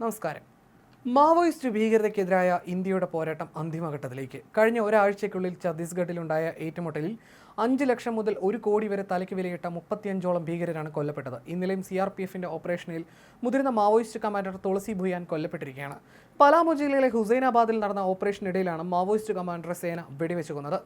നമസ്കാരം മാവോയിസ്റ്റ് ഭീകരതയ്ക്കെതിരായ ഇന്ത്യയുടെ പോരാട്ടം അന്തിമഘട്ടത്തിലേക്ക്. കഴിഞ്ഞ ഒരാഴ്ചയ്ക്കുള്ളിൽ ഛത്തീസ്ഗഡിലുണ്ടായ ഏറ്റുമുട്ടലിൽ അഞ്ച് ലക്ഷം മുതൽ ഒരു കോടി വരെ തലയ്ക്ക് വിലയിട്ട മുപ്പത്തിയഞ്ചോളം ഭീകരരാണ് കൊല്ലപ്പെട്ടത്. ഇന്നലെയും സി ആർ പി എഫിന്റെ ഓപ്പറേഷനിൽ മുതിർന്ന മാവോയിസ്റ്റ് കമാൻഡർ തുളസി ഭുയാൻ കൊല്ലപ്പെട്ടിരിക്കുകയാണ്. പലാമു ജില്ലയിലെ ഹുസൈനാബാദിൽ നടന്ന ഓപ്പറേഷനിടയിലാണ് മാവോയിസ്റ്റ് കമാൻഡർ സേന വെടിവെച്ചു കൊന്നത്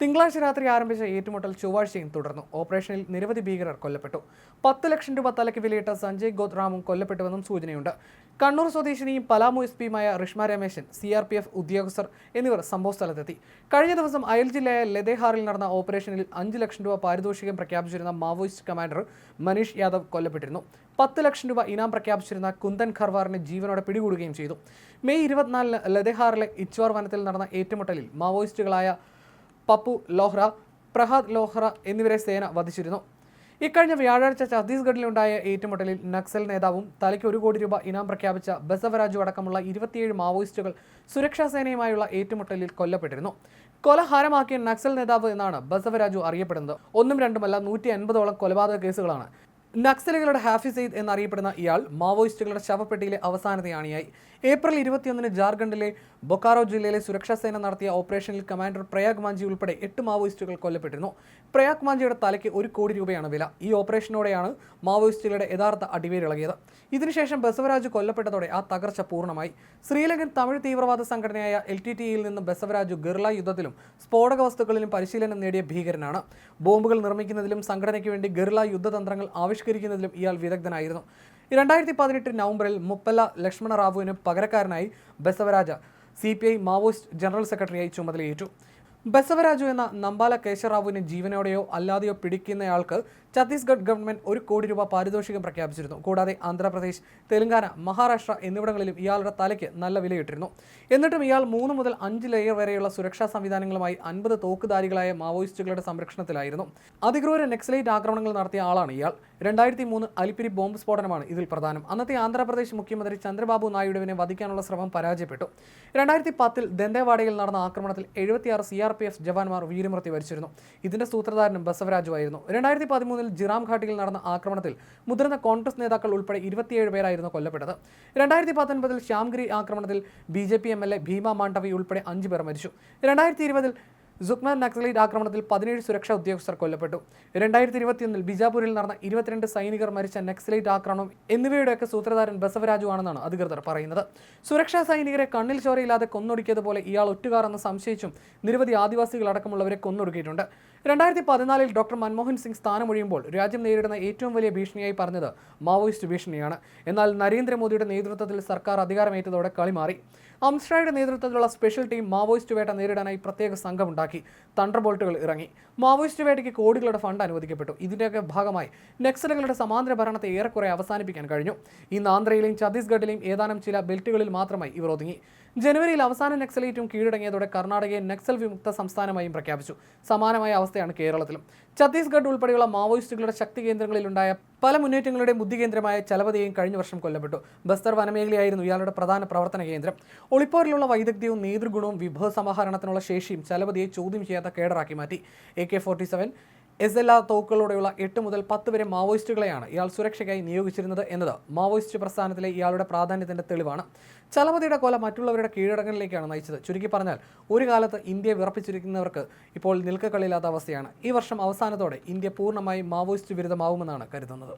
തിങ്കളാഴ്ച രാത്രി ആരംഭിച്ച ഏറ്റുമുട്ടൽ ചൊവ്വാഴ്ചയും തുടർന്നു. ഓപ്പറേഷനിൽ നിരവധി ഭീകരർ കൊല്ലപ്പെട്ടു. പത്ത് ലക്ഷം രൂപ തലയ്ക്ക് വിലയിട്ട സഞ്ജയ് ഗോത്രാമും കൊല്ലപ്പെട്ടുവെന്നും സൂചനയുണ്ട്. കണ്ണൂർ സ്വദേശിനിയും Palamu S പിയുമായ Rishma Ramesan C R P F ഉദ്യോഗസ്ഥർ എന്നിവർ സംഭവസ്ഥലത്തെത്തി കഴിഞ്ഞ ദിവസം അയൽ ജില്ലയായ ലദേഹാറിൽ നടന്ന ഓപ്പറേഷനിൽ അഞ്ച് ലക്ഷം രൂപ പാരിതോഷികം പ്രഖ്യാപിച്ചിരുന്ന മാവോയിസ്റ്റ് കമാൻഡർ മനീഷ് യാദവ് കൊല്ലപ്പെട്ടിരുന്നു. പത്ത് ലക്ഷം രൂപ ഇനാം പ്രഖ്യാപിച്ചിരുന്ന കുന്ദൻ ഖർവാറിനെ ജീവനോടെ പിടികൂടുകയും ചെയ്തു. മെയ് ഇരുപത്തിനാലിന് ലദേഹാറിലെ ഇച്ചുവാർ വനത്തിൽ നടന്ന ഏറ്റുമുട്ടലിൽ മാവോയിസ്റ്റുകളായ പപ്പു ലോഹ്ര പ്രഹാദ് ലോഹ്ര എന്നിവരെ സേന വധിച്ചിരുന്നു. ഇക്കഴിഞ്ഞ വ്യാഴാഴ്ച ഛത്തീസ്ഗഡിലുണ്ടായ ഏറ്റുമുട്ടലിൽ നക്സൽ നേതാവും തലയ്ക്ക് ഒരു കോടി രൂപ ഇനാം പ്രഖ്യാപിച്ച ബസവരാജു അടക്കമുള്ള ഇരുപത്തിയേഴ് മാവോയിസ്റ്റുകൾ സുരക്ഷാ സേനയുമായുള്ള ഏറ്റുമുട്ടലിൽ കൊല്ലപ്പെട്ടിരുന്നു. കൊലഹാരമാക്കിയ നക്സൽ നേതാവ് എന്നാണ് ബസവരാജു അറിയപ്പെടുന്നത്. ഒന്നും രണ്ടുമല്ല നൂറ്റി അൻപതോളം കൊലപാതക കേസുകളാണ് നക്സലുകളുടെ ഹാഫി സെയ്ദ് എന്നറിയപ്പെടുന്ന ഇയാൾ മാവോയിസ്റ്റുകളുടെ ശവപ്പെട്ടിയിലെ അവസാനത്തെ ആണിയായി ഏപ്രിൽ ഇരുപത്തിയൊന്നിന് ജാർഖണ്ഡിലെ ബൊക്കാറോ ജില്ലയിലെ സുരക്ഷാ സേന നടത്തിയ ഓപ്പറേഷനിൽ കമാൻഡർ പ്രയാഗ് മാഞ്ചി ഉൾപ്പെടെ എട്ട് മാവോയിസ്റ്റുകൾ കൊല്ലപ്പെട്ടിരുന്നു. പ്രയാഗ് മാഞ്ചിയുടെ തലയ്ക്ക് ഒരു കോടി രൂപയാണ് വില. ഈ ഓപ്പറേഷനോടെയാണ് മാവോയിസ്റ്റുകളുടെ യഥാർത്ഥ അടിവേരിളകിയത്. ഇതിനുശേഷം ബസവരാജ് കൊല്ലപ്പെട്ടതോടെ ആ തകർച്ച പൂർണമായി. ശ്രീലങ്കൻ തമിഴ് തീവ്രവാദ സംഘടനയായ എൽ ടി ടിയിൽ നിന്ന് ബസവരാജു ഗിർള യുദ്ധത്തിലും സ്ഫോടക വസ്തുക്കളിലും പരിശീലനം നേടിയ ഭീകരനാണ്. ബോംബുകൾ നിർമ്മിക്കുന്നതിലും സംഘടനയ്ക്ക് വേണ്ടി ഗിർള യുദ്ധതന്ത്രങ്ങൾ ആവിഷ്കരിക്കുന്നതിലും ഇയാൾ വിദഗ്ധനായിരുന്നു. രണ്ടായിരത്തി പതിനെട്ട് നവംബറിൽ മുപ്പല്ല ലക്ഷ്മണ റാവുവിന് പകരക്കാരനായി Basavaraja C P I Maoist general സെക്രട്ടറിയായി ചുമതലയേറ്റു. ബസവരാജു എന്ന നമ്പാല കേശറാവുവിനെ ജീവനോടെയോ അല്ലാതെയോ പിടിക്കുന്നയാൾക്ക് ഛത്തീസ്ഗഡ് ഗവൺമെന്റ് ഒരു കോടി രൂപ പാരിതോഷികം പ്രഖ്യാപിച്ചിരുന്നു. കൂടാതെ ആന്ധ്രാപ്രദേശ് തെലങ്കാന മഹാരാഷ്ട്ര എന്നിവിടങ്ങളിലും ഇയാളുടെ തലയ്ക്ക് നല്ല വിലയിട്ടിരുന്നു. എന്നിട്ടും ഇയാൾ മൂന്ന് മുതൽ അഞ്ച് ലെയർ വരെയുള്ള സുരക്ഷാ സംവിധാനങ്ങളുമായി അൻപത് തോക്കുധാരികളായ മാവോയിസ്റ്റുകളുടെ സംരക്ഷണത്തിലായിരുന്നു. അതിക്രൂര നെക്സലൈറ്റ് ആക്രമണങ്ങൾ നടത്തിയ ആളാണ് ഇയാൾ. രണ്ടായിരത്തി മൂന്ന് അലിപ്പിരി ബോംബ് സ്ഫോടനമാണ് ഇതിൽ പ്രധാനം. അന്നത്തെ ആന്ധ്രാപ്രദേശ് മുഖ്യമന്ത്രി ചന്ദ്രബാബു നായിഡുവിനെ വധിക്കാനുള്ള ശ്രമം പരാജയപ്പെട്ടു. രണ്ടായിരത്തി പത്തിൽ ദന്തേവാഡയിൽ നടന്ന ആക്രമണത്തിൽ എഴുപത്തിയാറ് സി ആർ പി എഫ് ജവാന്മാർ വീരമൃത്യു വരിച്ചിരുന്നു. ഇതിന്റെ സൂത്രധാരനും ബസവരാജുവായിരുന്നു രണ്ടായിരത്തി പതിമൂന്നിൽ ജിറാം ഘാട്ടിയിൽ നടന്ന ആക്രമണത്തിൽ മുതിർന്ന കോൺഗ്രസ് നേതാക്കൾ ഉൾപ്പെടെ ഇരുപത്തിയേഴ് പേരായിരുന്നു കൊല്ലപ്പെട്ടത്. രണ്ടായിരത്തി പത്തൊൻപതിൽ ശ്യാംഗിരി ആക്രമണത്തിൽ B J P M L A Bheema Mandavi ഉൾപ്പെടെ അഞ്ച് പേർ മരിച്ചു. രണ്ടായിരത്തി ഇരുപതിൽ സുക്മാൻ നക്സലൈറ്റ് ആക്രമണത്തിൽ പതിനേഴ് സുരക്ഷാ ഉദ്യോഗസ്ഥർ കൊല്ലപ്പെട്ടു. രണ്ടായിരത്തി ഇരുപത്തിയൊന്നിൽ ബിജാപൂരിൽ നടന്ന ഇരുപത്തിരണ്ട് സൈനികർ മരിച്ച നക്സലൈറ്റ് ആക്രമണം എന്നിവയുടെയൊക്കെ സൂത്രധാരൻ ബസവരാജു ആണെന്നാണ് അധികൃതർ പറയുന്നത്. സുരക്ഷാ സൈനികരെ കണ്ണിൽ ചോരയില്ലാതെ കൊന്നൊടുക്കിയതുപോലെ ഇയാൾ ഒറ്റുകാരെന്ന് സംശയിച്ചും നിരവധി ആദിവാസികൾ അടക്കമുള്ളവരെ കൊന്നൊടുക്കിയിട്ടുണ്ട്. രണ്ടായിരത്തി പതിനാലിൽ ഡോക്ടർ മൻമോഹൻ സിംഗ് സ്ഥാനമൊഴിയുമ്പോൾ രാജ്യം നേരിടുന്ന ഏറ്റവും വലിയ ഭീഷണിയായി പറഞ്ഞത് മാവോയിസ്റ്റ് ഭീഷണിയാണ്. എന്നാൽ നരേന്ദ്രമോദിയുടെ നേതൃത്വത്തിൽ സർക്കാർ അധികാരമേറ്റതോടെ കളി മാറി നേതൃത്വത്തിലുള്ള സ്പെഷ്യൽ ടീം മാവോയിസ്റ്റ് വേട്ട നേരിടാനായി പ്രത്യേക സംഘമുണ്ടാക്കി തണ്ടർ ബോൾട്ടുകൾ ഇറങ്ങി. മാവോയിസ്റ്റ് വേട്ടയ്ക്ക് കോടികളുടെ ഫണ്ട് അനുവദിക്കപ്പെട്ടു. ഇതിന്റെയൊക്കെ ഭാഗമായി നക്സലുകളുടെ സമാന്തര ഭരണത്തെ ഏറെക്കുറെ അവസാനിപ്പിക്കാൻ കഴിഞ്ഞു. ഇന്ന് ആന്ധ്രയിലെയും ഛത്തീസ്ഗഡിലെയും ഏതാനും ചില ബെൽറ്റുകളിൽ മാത്രമായി ഇവർ ഒതുങ്ങി. ജനുവരിയിൽ അവസാന നക്സലേറ്റും കീഴടങ്ങിയതോടെ കർണാടകയെ നക്സൽ വിമുക്ത സംസ്ഥാനമായും പ്രഖ്യാപിച്ചു. സമാനമായ അവസ്ഥയാണ് കേരളത്തിലും. ഛത്തീസ്ഗഡ് ഉൾപ്പെടെയുള്ള മാവോയിസ്റ്റുകളുടെ ശക്തി കേന്ദ്രങ്ങളിലുണ്ടായ പല മുന്നേറ്റങ്ങളുടെ ബുദ്ധികേന്ദ്രമായ ചലപതിയും കഴിഞ്ഞ വർഷം കൊല്ലപ്പെട്ടു. ബസ്തർ വനമേഖലയായിരുന്നു ഇയാളുടെ പ്രധാന പ്രവർത്തന കേന്ദ്രം. ഒളിപ്പോരിലുള്ള വൈദഗ്ധ്യവും നേതൃഗുണവും വിഭവ സമാഹരണത്തിനുള്ള ശേഷിയും ചലപതിയെ ചോദ്യം ചെയ്യാത്ത കേഡറാക്കി മാറ്റി. A K forty seven S L R തോക്കുകളോടെയുള്ള എട്ട് മുതൽ പത്ത് വരെ മാവോയിസ്റ്റുകളെയാണ് ഇയാൾ സുരക്ഷയ്ക്കായി നിയോഗിച്ചിരുന്നത് എന്നത് മാവോയിസ്റ്റ് പ്രസ്ഥാനത്തിലെ ഇയാളുടെ പ്രാധാന്യത്തിന്റെ തെളിവാണ്. ചലമതിയുടെ കൊല മറ്റുള്ളവരുടെ കീഴടങ്ങലിലേക്കാണ് നയിച്ചത്. ചുരുക്കി പറഞ്ഞാൽ ഒരു കാലത്ത് ഇന്ത്യയെ വിറപ്പിച്ചിരിക്കുന്നവർക്ക് ഇപ്പോൾ നിൽക്കക്കളില്ലാത്ത അവസ്ഥയാണ്. ഈ വർഷം അവസാനത്തോടെ ഇന്ത്യ പൂർണമായും മാവോയിസ്റ്റ് വിരുദ്ധമാവുമെന്നാണ് കരുതുന്നത്.